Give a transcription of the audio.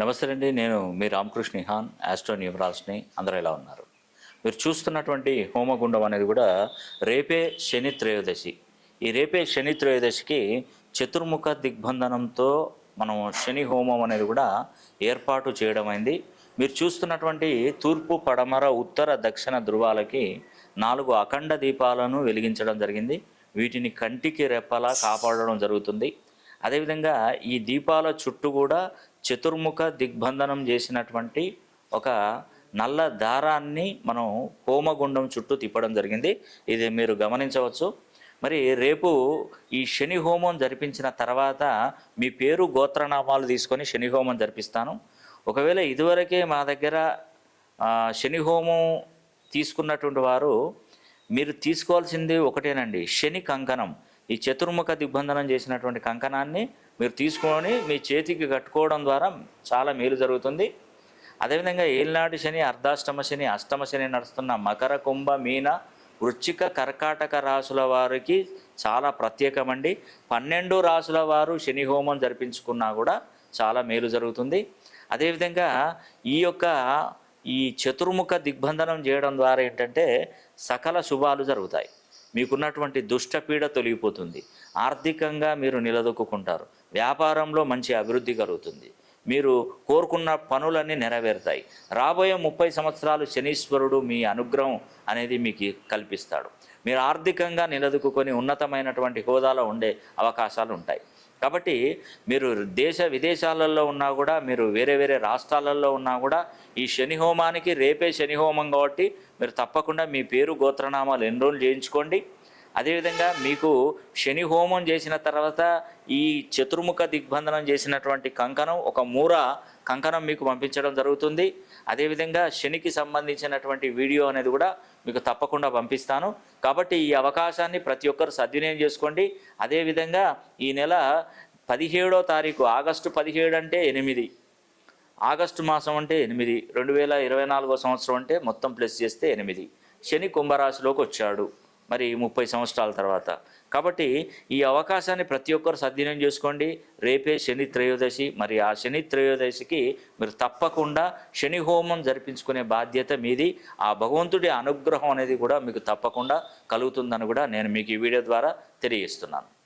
నమస్తే అండి నేను మీ రామకృష్ణ నిహాన్ ఆస్ట్రో న్యూమరాల్స్ని అందరూ ఎలా ఉన్నారు? మీరు చూస్తున్నటువంటి హోమగుండం అనేది కూడా రేపే శని త్రయోదశి. ఈ రేపే శని త్రయోదశికి చతుర్ముఖ దిగ్బంధనంతో మనం శని హోమం అనేది కూడా ఏర్పాటు చేయడం అయింది మీరు చూస్తున్నటువంటి తూర్పు పడమర ఉత్తర దక్షిణ ధృవాలకి నాలుగు అఖండ దీపాలను వెలిగించడం జరిగింది. వీటిని కంటికి రెప్పలా కాపాడడం జరుగుతుంది. అదేవిధంగా ఈ దీపాల చుట్టూ కూడా చతుర్ముఖ దిగ్బంధనం చేసినటువంటి ఒక నల్ల దారాన్ని మనం హోమగుండం చుట్టూ తిప్పడం జరిగింది. ఇది మీరు గమనించవచ్చు. మరి రేపు ఈ శని హోమం జరిపించిన తర్వాత మీ పేరు గోత్రనామాలు తీసుకొని శని హోమం జరిపిస్తాను. ఒకవేళ ఇదివరకే మా దగ్గర శని హోమం తీసుకున్నటువంటి వారు మీరు తీసుకోవాల్సింది ఒకటేనండి. శని కంకణం. ఈ చతుర్ముఖ దిగ్బంధనం చేసినటువంటి కంకణాన్ని మీరు తీసుకొని మీ చేతికి కట్టుకోవడం ద్వారా చాలా మేలు జరుగుతుంది. అదేవిధంగా ఏలినాటి శని అర్ధాష్టమ శని అష్టమ శని నడుస్తున్న మకర కుంభ మీన వృచ్చిక కర్కాటక రాసుల వారికి చాలా ప్రత్యేకమండి. పన్నెండు రాసుల వారు శని హోమం జరిపించుకున్నా కూడా చాలా మేలు జరుగుతుంది. అదేవిధంగా ఈ యొక్క ఈ చతుర్ముఖ దిగ్బంధనం చేయడం ద్వారా ఏంటంటే సకల శుభాలు జరుగుతాయి. మీకున్నటువంటి దుష్టపీడ తొలగిపోతుంది. ఆర్థికంగా మీరు నిలదొక్కుంటారు వ్యాపారంలో మంచి అభివృద్ధి కలుగుతుంది. మీరు కోరుకున్న పనులన్నీ నెరవేరుతాయి. రాబోయే ముప్పై సంవత్సరాలు శనీశ్వరుడు మీ అనుగ్రహం అనేది మీకు కల్పిస్తాడు. మీరు ఆర్థికంగా నిలదొక్కుని ఉన్నతమైనటువంటి హోదాలో ఉండే అవకాశాలు ఉంటాయి. కాబట్టి మీరు దేశ విదేశాలలో ఉన్నా కూడా మీరు వేరే వేరే రాష్ట్రాలలో ఉన్నా కూడా ఈ శని హోమానికి రేపే శని హోమం కాబట్టి మీరు తప్పకుండా మీ పేరు గోత్రనామాలు ఎన్రోల్ చేయించుకోండి. అదేవిధంగా మీకు శని హోమం చేసిన తర్వాత ఈ చతుర్ముఖ దిగ్బంధనం చేసినటువంటి కంకణం ఒక మూర కంకణం మీకు పంపించడం జరుగుతుంది. అదేవిధంగా శనికి సంబంధించినటువంటి వీడియో అనేది కూడా మీకు తప్పకుండా పంపిస్తాను. కాబట్టి ఈ అవకాశాన్ని ప్రతి ఒక్కరు సద్వినియోగం చేసుకోండి. అదేవిధంగా ఈ నెల పదిహేడో తారీఖు ఆగస్టు పదిహేడు అంటే ఎనిమిది. ఆగస్టు మాసం అంటే ఎనిమిది. రెండు వేల ఇరవై నాలుగో సంవత్సరం అంటే మొత్తం ప్లస్ చేస్తే ఎనిమిది. శని కుంభరాశిలోకి వచ్చాడు. మరి ముప్పై సంవత్సరాల తర్వాత. కాబట్టి ఈ అవకాశాన్ని ప్రతి ఒక్కరు సద్వినియోగం చేసుకోండి. రేపే శని త్రయోదశి. మరి ఆ శని త్రయోదశికి మీరు తప్పకుండా శని హోమం జరిపించుకునే బాధ్యత మీది. ఆ భగవంతుడి అనుగ్రహం అనేది కూడా మీకు తప్పకుండా కలుగుతుందని కూడా నేను మీకు ఈ వీడియో ద్వారా తెలియజేస్తున్నాను.